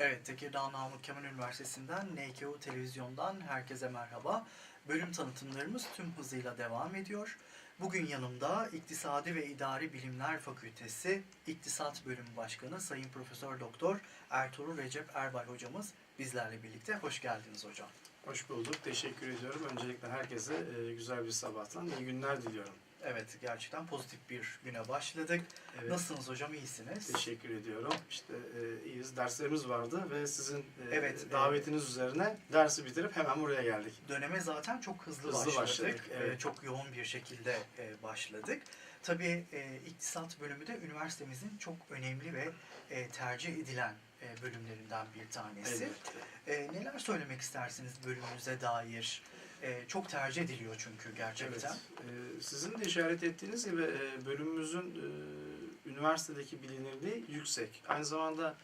Evet, Tekirdağ Namık Kemal Üniversitesi'nden NKU Televizyon'dan herkese merhaba. Bölüm tanıtımlarımız tüm hızıyla devam ediyor. Bugün yanımda İktisadi ve İdari Bilimler Fakültesi İktisat Bölümü Başkanı Sayın Profesör Doktor Ertuğrul Recep Erbay hocamız bizlerle birlikte. Hoş geldiniz hocam. Hoş bulduk. Teşekkür ediyorum. Öncelikle herkese e, güzel bir sabahtan iyi günler diliyorum. Evet, gerçekten pozitif bir güne başladık. Evet. Nasılsınız hocam, iyisiniz? Teşekkür ediyorum. İşte e, iyiyiz. Derslerimiz vardı ve sizin e, Evet, davetiniz üzerine dersi bitirip hemen buraya geldik. Döneme zaten çok hızlı, Hızlı başladık. başladık, evet. Ee, çok yoğun bir şekilde e, başladık. Tabii e, iktisat bölümü de üniversitemizin çok önemli ve e, tercih edilen e, bölümlerinden bir tanesi. Elbette. E, neler söylemek istersiniz bölümünüze dair? E, çok tercih ediliyor çünkü gerçekten. Evet. E, sizin de işaret ettiğiniz gibi e, bölümümüzün e, üniversitedeki bilinirliği yüksek. Aynı zamanda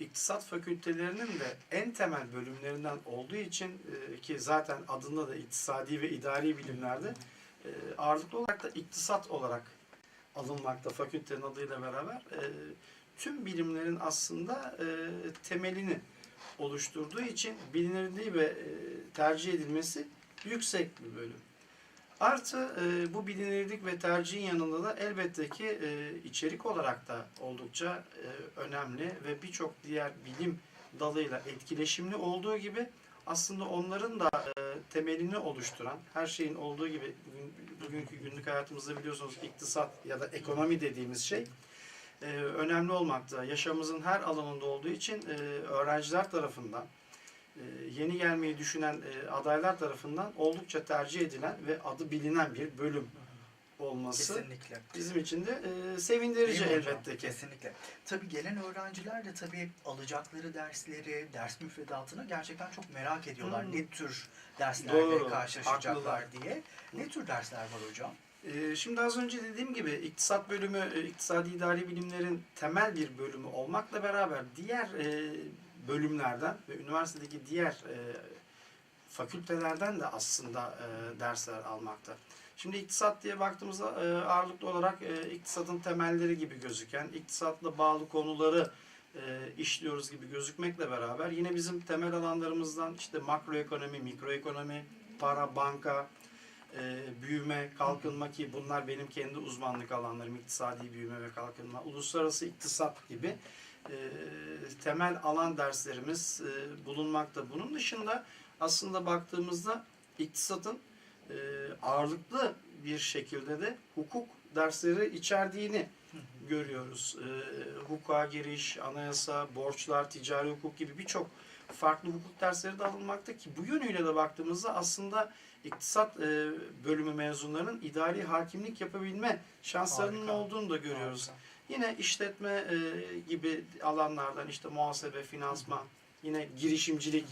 iktisat fakültelerinin de en temel bölümlerinden olduğu için e, ki zaten adında da iktisadi ve idari bilimlerde e, ağırlıklı olarak da iktisat olarak alınmakta fakültenin adıyla beraber tüm bilimlerin aslında temelini oluşturduğu için bilinirliği ve tercih edilmesi yüksek bir bölüm. Artı e, bu bilinirlik ve tercihin yanında da elbette ki e, içerik olarak da oldukça e, önemli ve birçok diğer bilim dalıyla etkileşimli olduğu gibi aslında onların da e, temelini oluşturan her şeyin olduğu gibi bugün, bugünkü günlük hayatımızda biliyorsunuz iktisat ya da ekonomi dediğimiz şey e, önemli olmakta. Yaşamımızın her alanında olduğu için e, öğrenciler tarafından yeni gelmeyi düşünen e, adaylar tarafından oldukça tercih edilen ve adı bilinen bir bölüm olması Kesinlikle. bizim için de e, sevindirici elbette ki. Kesinlikle. Tabii gelen öğrenciler de tabii alacakları dersleri, ders müfredatını gerçekten çok merak ediyorlar. Hmm. Ne tür derslerle Doğru, karşılaşacaklar haklılar. diye. Ne tür dersler var hocam? E, Şimdi az önce dediğim gibi iktisat bölümü, e, iktisadi idari bilimlerin temel bir bölümü olmakla beraber diğer e, bölümlerden ve üniversitedeki diğer e, fakültelerden de aslında e, dersler almakta. Şimdi iktisat diye baktığımızda e, ağırlıklı olarak e, iktisatın temelleri gibi gözüken, iktisatla bağlı konuları e, işliyoruz gibi gözükmekle beraber yine bizim temel alanlarımızdan işte makroekonomi, mikroekonomi, para, banka, e, büyüme, kalkınma ki bunlar benim kendi uzmanlık alanlarım iktisadi büyüme ve kalkınma, uluslararası iktisat gibi temel alan derslerimiz e, bulunmakta. Bunun dışında aslında baktığımızda iktisatın e, ağırlıklı bir şekilde de hukuk dersleri içerdiğini görüyoruz. E, hukuka giriş, anayasa, borçlar, ticari hukuk gibi birçok farklı hukuk dersleri de alınmakta ki bu yönüyle de baktığımızda aslında iktisat e, bölümü mezunlarının idari hakimlik yapabilme şanslarının Harika. olduğunu da görüyoruz. Harika. Yine işletme e, gibi alanlardan işte muhasebe, finansman, yine girişimcilik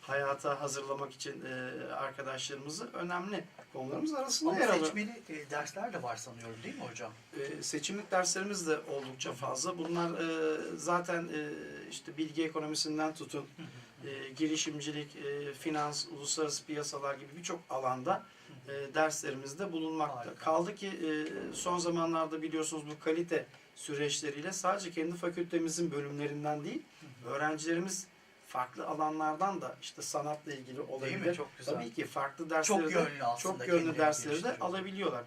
hayata hazırlamak için e, arkadaşlarımızı önemli konularımız arasında Ama yer alıyor. seçmeli e, dersler de var sanıyorum değil mi hocam? E, seçimlik derslerimiz de oldukça fazla. Bunlar e, zaten e, işte bilgi ekonomisinden tutun, e, girişimcilik, e, finans, uluslararası piyasalar gibi birçok alanda e, derslerimizde bulunmakta. Harika. Kaldı ki e, son zamanlarda biliyorsunuz bu kalite süreçleriyle sadece kendi fakültemizin bölümlerinden değil, öğrencilerimiz farklı alanlardan da işte sanatla ilgili olabilir. Çok güzel. Tabii ki farklı dersleri Çok de yönlü aslında. çok yönlü dersleri de alabiliyorlar.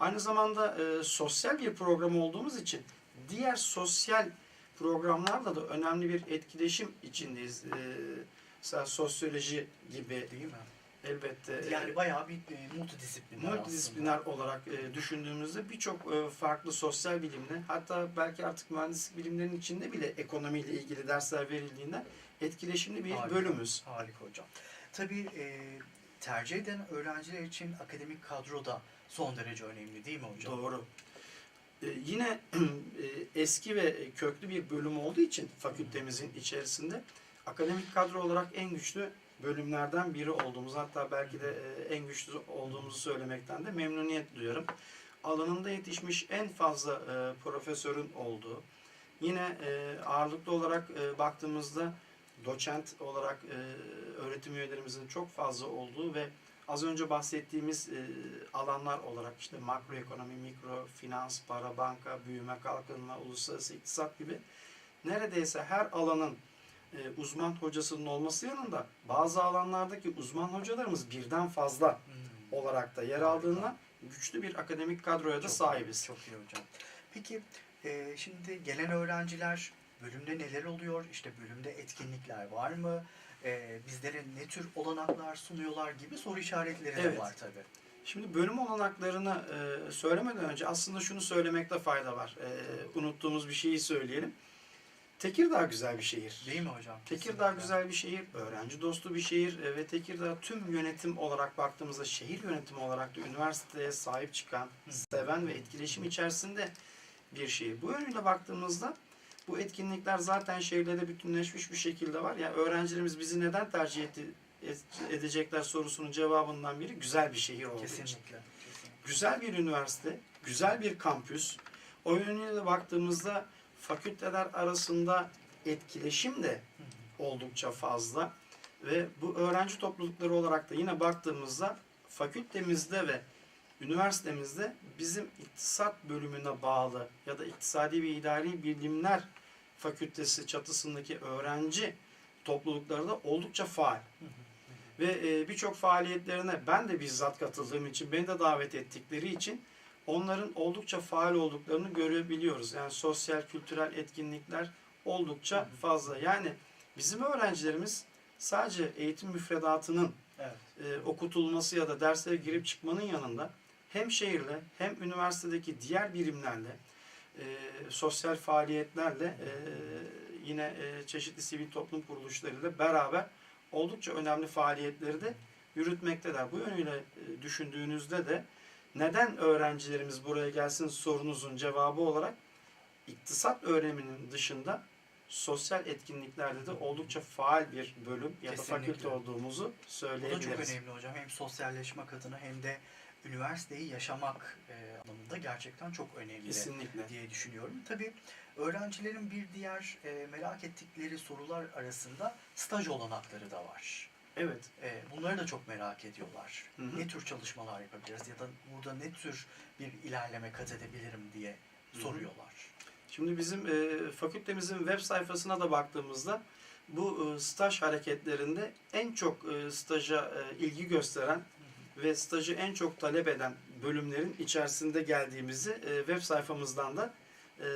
Aynı zamanda e, sosyal bir program olduğumuz için diğer sosyal programlarla da önemli bir etkileşim içindeyiz. E, mesela sosyoloji gibi Değil mi? Elbette e, Yani bayağı bir e, multidisipliner multidisipliner olarak e, düşündüğümüzde birçok e, farklı sosyal bilimle hatta belki artık mühendislik bilimlerinin içinde bile ekonomiyle ilgili dersler verildiğinde etkileşimli bir Harika. aslında. bölümümüz. Harika hocam. Tabii e, tercih eden öğrenciler için akademik kadro da son derece önemli değil mi hocam? Doğru. Ee, yine e, eski ve köklü bir bölüm olduğu için fakültemizin içerisinde akademik kadro olarak en güçlü bölümlerden biri olduğumuz hatta belki de e, en güçlü olduğumuzu söylemekten de memnuniyet duyuyorum. Alanında yetişmiş en fazla e, profesörün olduğu, yine e, ağırlıklı olarak baktığımızda doçent olarak öğretim üyelerimizin çok fazla olduğu ve az önce bahsettiğimiz alanlar olarak işte makroekonomi, mikro, finans, para, banka, büyüme, kalkınma, uluslararası iktisat gibi neredeyse her alanın e, uzman hocasının olması yanında bazı alanlardaki uzman hocalarımız birden fazla Hmm. olarak da yer aldığından güçlü bir akademik kadroya da Çok sahibiz. Çok iyi hocam. Peki e, şimdi gelen öğrenciler bölümde neler oluyor? İşte bölümde etkinlikler var mı? E, bizlere ne tür olanaklar sunuyorlar gibi soru işaretleri de Evet. var tabii. Şimdi bölüm olanaklarını e, söylemeden önce aslında şunu söylemekte fayda var. E, unuttuğumuz bir şeyi söyleyelim. Tekirdağ güzel bir şehir. Değil mi hocam? Tekirdağ Kesinlikle. güzel bir şehir, öğrenci dostu bir şehir e, ve Tekirdağ tüm yönetim olarak baktığımızda şehir yönetimi olarak da üniversiteye sahip çıkan, seven ve etkileşim içerisinde bir şehir. Bu yönüyle baktığımızda bu etkinlikler zaten şehirde bütünleşmiş bir şekilde var. Yani öğrencilerimiz bizi neden tercih etti, et- edecekler sorusunun cevabından biri güzel bir şehir olduğu için. Kesinlikle. kesinlikle. Güzel bir üniversite, güzel bir kampüs. O yönüyle baktığımızda fakülteler arasında etkileşim de oldukça fazla ve bu öğrenci toplulukları olarak da yine baktığımızda fakültemizde ve üniversitemizde bizim iktisat bölümüne bağlı ya da iktisadi ve idari bilimler fakültesi çatısındaki öğrenci toplulukları da oldukça faal. Ve e, birçok faaliyetlerine ben de bizzat katıldığım için, beni de davet ettikleri için onların oldukça faal olduklarını görebiliyoruz. Yani sosyal, kültürel etkinlikler oldukça fazla. Yani bizim öğrencilerimiz sadece eğitim müfredatının Evet. e, okutulması ya da derslere girip çıkmanın yanında hem şehirle hem üniversitedeki diğer birimlerle e, sosyal faaliyetlerle e, yine e, çeşitli sivil toplum kuruluşlarıyla beraber oldukça önemli faaliyetleri de yürütmekteler. Bu yönüyle e, düşündüğünüzde de neden öğrencilerimiz buraya gelsin sorunuzun cevabı olarak iktisat öğreniminin dışında sosyal etkinliklerde de oldukça faal bir bölüm ya da Kesinlikle. fakülte olduğumuzu Bu da çok söyleyebiliriz. önemli hocam. Hem sosyalleşmek adına hem de üniversiteyi yaşamak e, anlamında gerçekten çok önemli Kesinlikle. diye düşünüyorum. Tabii öğrencilerin bir diğer e, merak ettikleri sorular arasında staj olanakları da var. Evet. E, bunları da çok merak ediyorlar. Hı hı. Ne tür çalışmalar yapabiliriz ya da burada ne tür bir ilerleme kat edebilirim diye Hı hı. soruyorlar. Şimdi bizim e, fakültemizin web sayfasına da baktığımızda bu e, staj hareketlerinde en çok e, staja e, ilgi gösteren ve stajı en çok talep eden bölümlerin içerisinde geldiğimizi e, web sayfamızdan da e,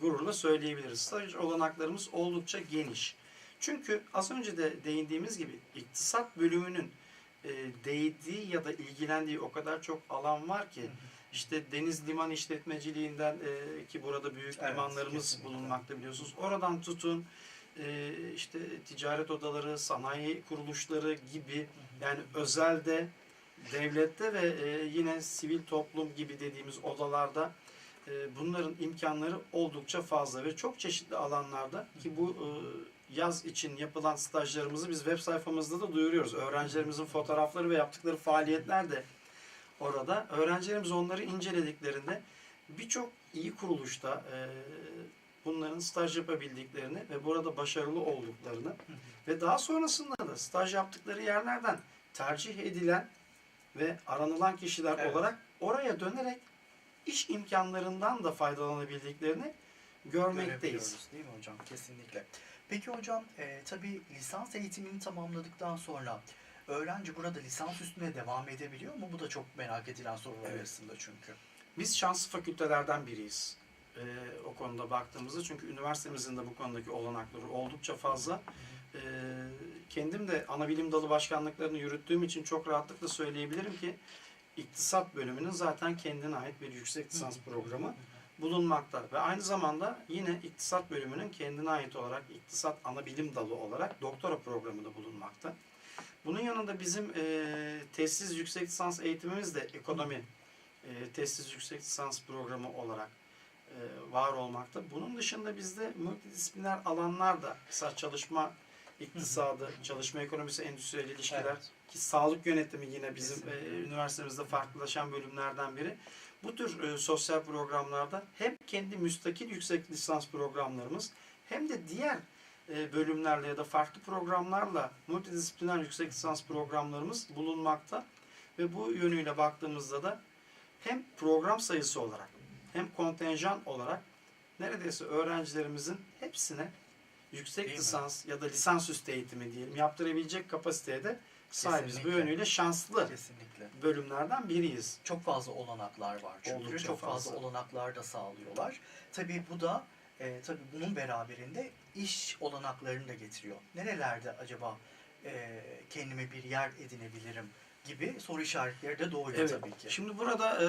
gururla söyleyebiliriz. Staj olanaklarımız oldukça geniş. Çünkü az önce de değindiğimiz gibi iktisat bölümünün e, değdiği ya da ilgilendiği o kadar çok alan var ki işte deniz liman işletmeciliğinden e, ki burada büyük Evet, limanlarımız kesinlikle. bulunmakta biliyorsunuz. Oradan tutun e, işte ticaret odaları, sanayi kuruluşları gibi yani özelde, devlette ve e, yine sivil toplum gibi dediğimiz odalarda e, bunların imkanları oldukça fazla ve çok çeşitli alanlarda ki bu e, yaz için yapılan stajlarımızı biz web sayfamızda da duyuruyoruz. Öğrencilerimizin fotoğrafları ve yaptıkları faaliyetler de orada. Öğrencilerimiz onları incelediklerinde birçok iyi kuruluşta e, bunların staj yapabildiklerini ve burada başarılı olduklarını ve daha sonrasında da staj yaptıkları yerlerden tercih edilen ve aranılan kişiler Evet. olarak oraya dönerek iş imkanlarından da faydalanabildiklerini görmekteyiz. Değil mi hocam? Kesinlikle. Peki hocam e, tabii lisans eğitimini tamamladıktan sonra öğrenci burada lisans üstüne devam edebiliyor mu? Bu da çok merak edilen sorular Evet. arasında çünkü. Biz şanslı fakültelerden biriyiz. Ee, o konuda baktığımızda çünkü üniversitemizin de bu konudaki olanakları oldukça fazla. Ee, kendim de ana bilim dalı başkanlıklarını yürüttüğüm için çok rahatlıkla söyleyebilirim ki iktisat bölümünün zaten kendine ait bir yüksek lisans programı bulunmakta ve aynı zamanda yine iktisat bölümünün kendine ait olarak iktisat ana bilim dalı olarak doktora programı da bulunmakta. Bunun yanında bizim e, tesis yüksek lisans eğitimimiz de ekonomi e, tesis yüksek lisans programı olarak e, var olmakta. Bunun dışında bizde multidisipliner alanlarda mesela çalışma iktisadı, çalışma ekonomisi, endüstriyel ilişkiler Evet. ki sağlık yönetimi yine bizim Kesinlikle. e, üniversitemizde farklılaşan bölümlerden biri. Bu tür e, sosyal programlarda hem kendi müstakil yüksek lisans programlarımız hem de diğer e, bölümlerle ya da farklı programlarla multidisipliner yüksek lisans programlarımız bulunmakta. Ve bu yönüyle baktığımızda da hem program sayısı olarak hem kontenjan olarak neredeyse öğrencilerimizin hepsine yüksek Değil mi? lisans ya da lisansüstü eğitimi diyelim yaptırabilecek kapasiteye de sahibiz. Bu yönüyle şanslı Kesinlikle. bölümlerden biriyiz. Çok fazla olanaklar var çünkü. Oldukça çok fazla. fazla. olanaklar da sağlıyorlar. Tabii bu da e, tabii bunun beraberinde iş olanaklarını da getiriyor. Nerelerde acaba e, kendime bir yer edinebilirim gibi soru işaretleri de doğuyor Evet. tabii ki. Şimdi burada e,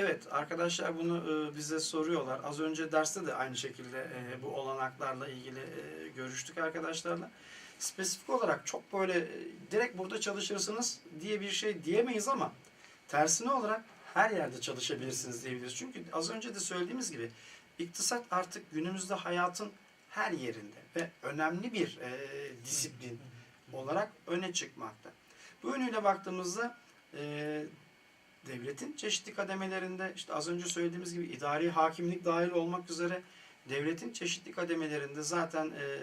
evet arkadaşlar bunu e, bize soruyorlar. Az önce derste de aynı şekilde e, bu olanaklarla ilgili e, görüştük arkadaşlarla. Spesifik olarak çok böyle e, direkt burada çalışırsınız diye bir şey diyemeyiz ama tersine olarak her yerde çalışabilirsiniz diyebiliriz. Çünkü az önce de söylediğimiz gibi iktisat artık günümüzde hayatın her yerinde ve önemli bir e, disiplin olarak öne çıkmakta. Bu yönüyle baktığımızda e, devletin çeşitli kademelerinde işte az önce söylediğimiz gibi idari hakimlik dahil olmak üzere devletin çeşitli kademelerinde zaten e,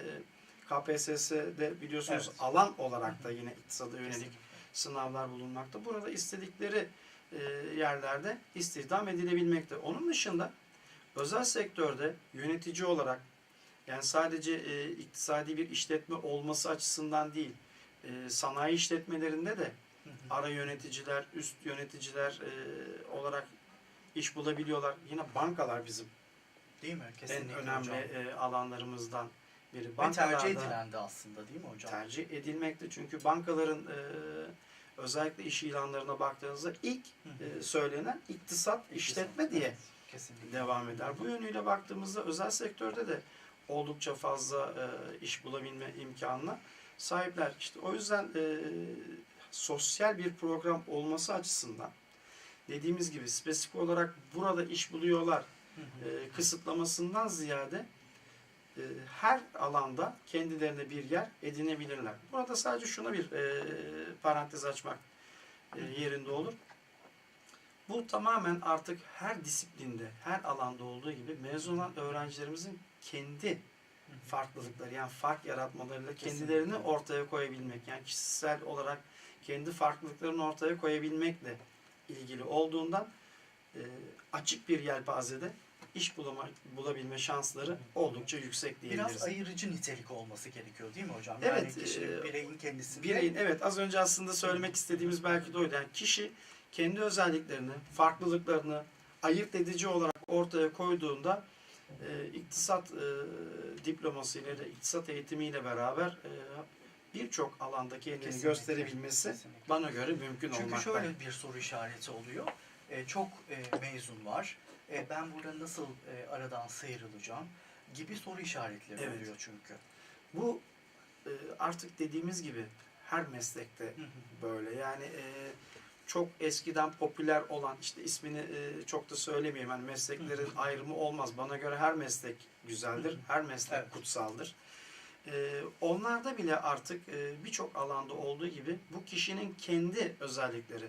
KPSS'de biliyorsunuz Evet. alan olarak da yine iktisada yönelik Kesinlikle. sınavlar bulunmakta. Burada istedikleri e, yerlerde istihdam edilebilmekte. Onun dışında özel sektörde yönetici olarak yani sadece e, iktisadi bir işletme olması açısından değil, e, sanayi işletmelerinde de Hı hı. ara yöneticiler, üst yöneticiler e, olarak iş bulabiliyorlar. Yine bankalar bizim Değil mi? en Kesinlikle önemli hocam. e, alanlarımızdan biri. Ve tercih Bankalarda edilen de aslında değil mi hocam? tercih edilmekte çünkü bankaların e, özellikle iş ilanlarına baktığınızda ilk e, söylenen iktisat, işletme diye Evet, Kesinlikle. devam eder. Bu yönüyle baktığımızda özel sektörde de oldukça fazla e, iş bulabilme imkanına sahipler. İşte o yüzden e, sosyal bir program olması açısından dediğimiz gibi spesifik olarak burada iş buluyorlar Hı hı. e, kısıtlamasından ziyade e, her alanda kendilerine bir yer edinebilirler. Burada sadece şuna bir e, parantez açmak e, yerinde olur. Bu tamamen artık her disiplinde, her alanda olduğu gibi mezun olan öğrencilerimizin kendi. Farklılıkları yani fark yaratmalarıyla Kesinlikle. kendilerini ortaya koyabilmek yani kişisel olarak kendi farklılıklarını ortaya koyabilmekle ilgili olduğundan e, açık bir yelpazede iş bulama, bulabilme şansları oldukça yüksek diyebiliriz. Biraz ayırıcı nitelik olması gerekiyor değil mi hocam? Evet, Yani kişinin, e, bireyin kendisinde Bireyin evet az önce aslında söylemek istediğimiz belki de oydu. Yani kişi kendi özelliklerini, farklılıklarını ayırt edici olarak ortaya koyduğunda e, iktisat e, diplomasıyla da iktisat eğitimiyle beraber e, birçok alanda kendini Kesinlikle, gösterebilmesi kesinlikle. bana göre mümkün Çünkü olmakta. şöyle bir soru işareti oluyor. E, çok e, mezun var. E, ben burada nasıl e, aradan sıyrılacağım gibi soru işaretleri Evet. oluyor çünkü. Bu e, artık dediğimiz gibi her meslekte böyle. Yani e, çok eskiden popüler olan işte ismini e, çok da söylemeyeyim. Yani mesleklerin ayrımı olmaz. Bana göre her meslek güzeldir. Her meslek Evet. kutsaldır. E, onlarda bile artık e, birçok alanda olduğu gibi bu kişinin kendi özellikleri.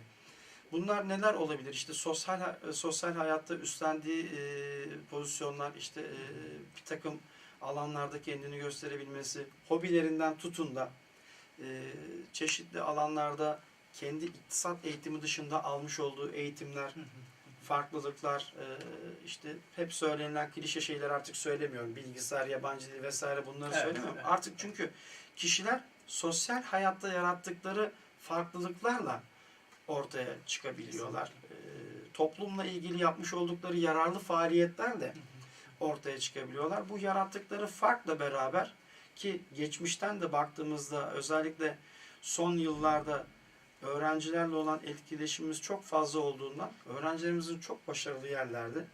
Bunlar neler olabilir? İşte sosyal e, sosyal hayatta üstlendiği e, pozisyonlar, işte e, bir takım alanlarda kendini gösterebilmesi, hobilerinden tutun da e, çeşitli alanlarda kendi iktisat eğitimi dışında almış olduğu eğitimler, farklılıklar, e, işte hep söylenilen klişe şeyler artık söylemiyorum. Bilgisayar, yabancı dil vesaire bunları Evet, söylemiyorum. evet. Artık çünkü kişiler sosyal hayatta yarattıkları farklılıklarla ortaya çıkabiliyorlar. E, toplumla ilgili yapmış oldukları yararlı faaliyetlerle ortaya çıkabiliyorlar. Bu yarattıkları farkla beraber ki geçmişten de baktığımızda özellikle son yıllarda öğrencilerle olan etkileşimimiz çok fazla olduğundan öğrencilerimizin çok başarılı yerlerde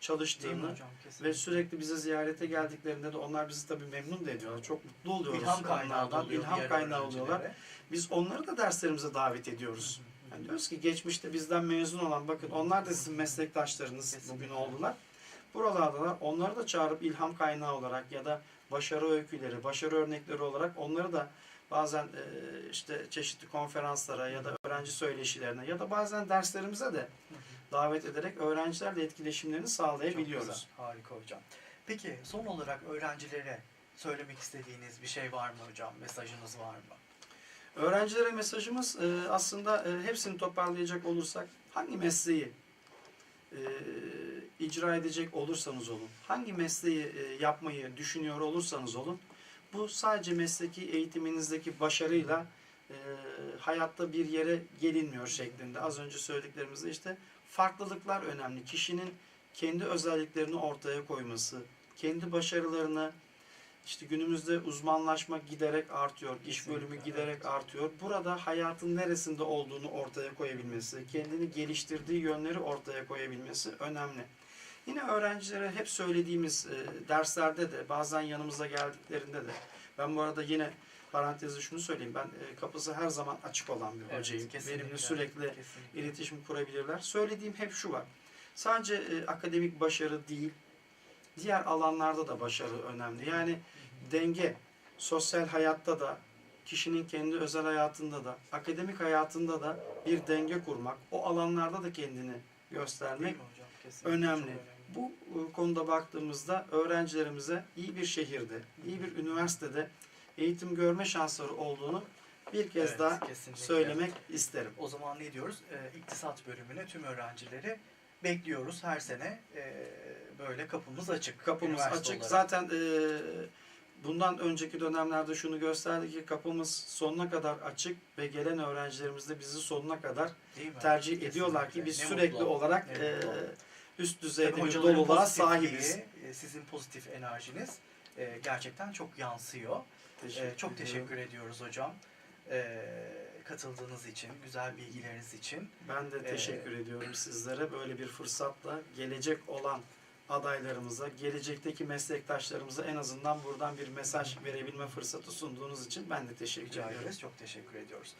çalıştığını hocam? Kesinlikle. ve sürekli bize ziyarete geldiklerinde de onlar bizi tabii memnun da ediyorlar. Çok mutlu oluyoruz. ilham kaynağı onlardan. oluyor ilham kaynağı oluyorlar. Biz onları da derslerimize davet ediyoruz. Yani diyoruz ki geçmişte bizden mezun olan bakın onlar da sizin meslektaşlarınız Kesinlikle. bugün oldular. Buralardalar. Onları da çağırıp ilham kaynağı olarak ya da başarı öyküleri, başarı örnekleri olarak onları da bazen e, işte çeşitli konferanslara ya da öğrenci söyleşilerine ya da bazen derslerimize de davet ederek öğrencilerle etkileşimlerini Çok sağlayabiliyoruz. güzel, harika hocam. Peki son olarak öğrencilere söylemek istediğiniz bir şey var mı hocam? Mesajınız var mı? Öğrencilere mesajımız e, aslında e, hepsini toparlayacak olursak hangi mesleği e, icra edecek olursanız olun, hangi mesleği e, yapmayı düşünüyor olursanız olun, Bu sadece mesleki eğitiminizdeki başarıyla e, hayatta bir yere gelinmiyor şeklinde. Az önce söylediklerimizde işte farklılıklar önemli. Kişinin kendi özelliklerini ortaya koyması, kendi başarılarını işte günümüzde uzmanlaşma giderek artıyor, iş bölümü giderek artıyor. Burada hayatın neresinde olduğunu ortaya koyabilmesi, kendini geliştirdiği yönleri ortaya koyabilmesi önemli. Yine öğrencilere hep söylediğimiz e, derslerde de bazen yanımıza geldiklerinde de ben bu arada yine parantezde şunu söyleyeyim. Ben e, kapısı her zaman açık olan bir Evet, hocayım. Benimle sürekli Kesinlikle. iletişim kurabilirler. Söylediğim hep şu var. Sadece e, akademik başarı değil, diğer alanlarda da başarı önemli. Yani denge, sosyal hayatta da, kişinin kendi özel hayatında da, akademik hayatında da bir denge kurmak, o alanlarda da kendini göstermek hocam? Kesinlikle önemli. çok Bu e, konuda baktığımızda öğrencilerimize iyi bir şehirde, iyi bir üniversitede eğitim görme şansları olduğunu bir kez Evet, daha kesinlikle. söylemek isterim. O zaman ne diyoruz? Ee, iktisat bölümüne tüm öğrencileri bekliyoruz her sene. Ee, böyle kapımız açık. Kapımız üniversite açık. olarak. Zaten e, bundan önceki dönemlerde şunu gösterdi ki kapımız sonuna kadar açık ve gelen öğrencilerimiz de bizi sonuna kadar tercih Kesinlikle. ediyorlar ki biz Ne sürekli mutlu. olarak Ne e, üst düzeyde bir doluluğa sahibiz. Sizin pozitif enerjiniz e, gerçekten çok yansıyor. E, çok ediyorum. teşekkür ediyoruz hocam. E, katıldığınız için, güzel bilgileriniz için. Ben de Ee, teşekkür ediyorum sizlere. Böyle bir fırsatla gelecek olan adaylarımıza, gelecekteki meslektaşlarımıza en azından buradan bir mesaj verebilme fırsatı sunduğunuz için ben de teşekkür Rica ediyorum. ederiz. Çok teşekkür ediyoruz.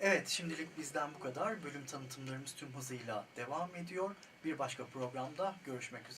Evet, şimdilik bizden bu kadar. Bölüm tanıtımlarımız tüm hızıyla devam ediyor. Bir başka programda görüşmek üzere.